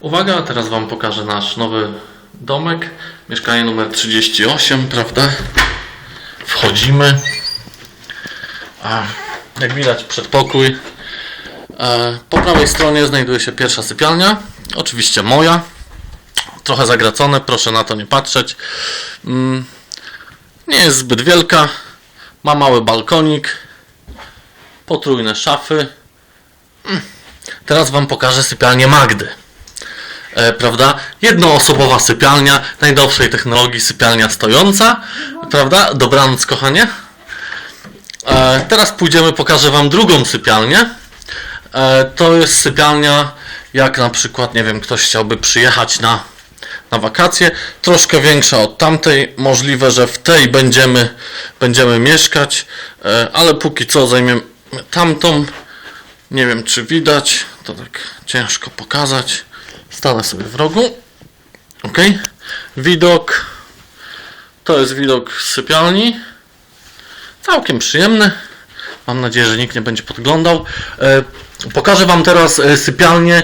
Uwaga, teraz Wam pokażę nasz nowy domek. Mieszkanie numer 38, prawda? Wchodzimy. A, jak widać, przedpokój. E, po prawej stronie znajduje się pierwsza sypialnia. Oczywiście moja. Trochę zagracone, proszę na to nie patrzeć. Mm, nie jest zbyt wielka. Ma mały balkonik. Potrójne szafy. Mm. Teraz Wam pokażę sypialnię Magdy e, prawda? Jednoosobowa sypialnia, najnowszej technologii sypialnia stojąca, prawda? Dobranoc, kochanie. E, teraz pójdziemy, pokażę Wam drugą sypialnię. E, to jest sypialnia, jak na przykład, nie wiem, ktoś chciałby przyjechać na, na wakacje, troszkę większa od tamtej. Możliwe, że w tej będziemy, będziemy mieszkać, e, ale póki co zajmiemy tamtą. Nie wiem, czy widać, to tak ciężko pokazać. Stanę sobie w rogu. Ok. Widok. To jest widok z sypialni. Całkiem przyjemny. Mam nadzieję, że nikt nie będzie podglądał. E, pokażę Wam teraz e, sypialnię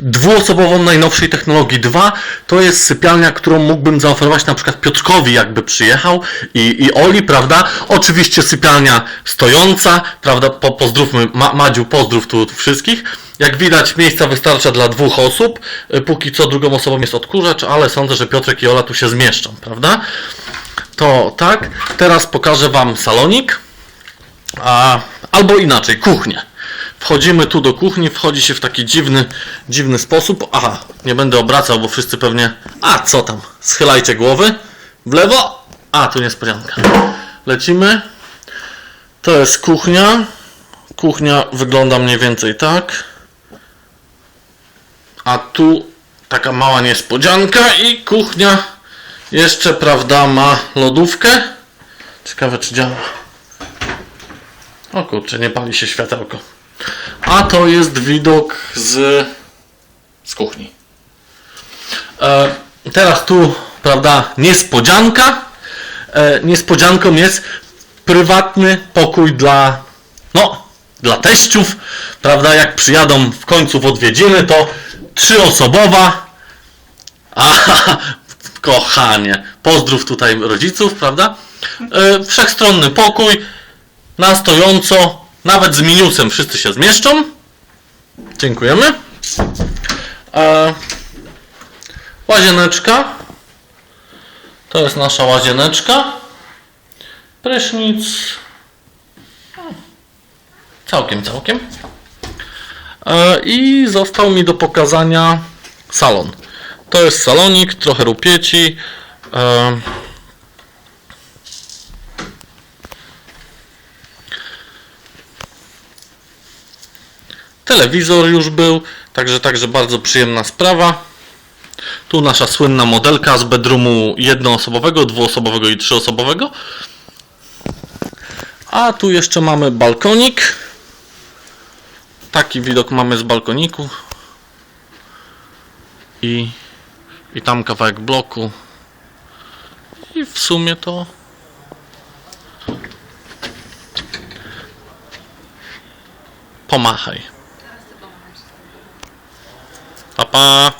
dwuosobową najnowszej technologii 2. To jest sypialnia, którą mógłbym zaoferować na przykład Piotrkowi, jakby przyjechał i, i Oli, prawda? Oczywiście sypialnia stojąca, prawda? Po, pozdrówmy, Ma, Madziu, pozdrów tu, tu wszystkich. Jak widać, miejsca wystarcza dla dwóch osób. E, Póki co drugą osobą jest odkurzacz, ale sądzę, że Piotrek i Ola tu się zmieszczą, prawda? To tak. Teraz pokażę Wam salonik. A, albo inaczej, kuchnię. Wchodzimy tu do kuchni, wchodzi się w taki dziwny, dziwny sposób. Aha, nie będę obracał, bo wszyscy pewnie. A co tam? Schylajcie głowy. W lewo. A, tu niespodzianka. Lecimy. To jest kuchnia. Kuchnia wygląda mniej więcej tak. A tu taka mała niespodzianka i kuchnia jeszcze, prawda, ma lodówkę. Ciekawe, czy działa. O kurczę, nie pali się światełko. A to jest widok z, z kuchni. E, teraz tu, prawda, niespodzianka. E, niespodzianką jest prywatny pokój dla, no, dla teściów, prawda, jak przyjadą w końcu w odwiedziny, to trzyosobowa, Aha, kochanie. Pozdrów tutaj rodziców, prawda? E, wszechstronny pokój, na stojąco, nawet z minusem wszyscy się zmieszczą. Dziękujemy. E, łazieneczka. To jest nasza łazieneczka. Prysznic. Całkiem, całkiem. E, I został mi do pokazania salon. To jest salonik, trochę rupieci. E, Telewizor już był, także także bardzo przyjemna sprawa. Tu nasza słynna modelka z bedroomu jednoosobowego, dwuosobowego i trzyosobowego. A tu jeszcze mamy balkonik. Taki widok mamy z balkoniku. I, i tam kawałek bloku. I w sumie to pomachaj. Pa, pa.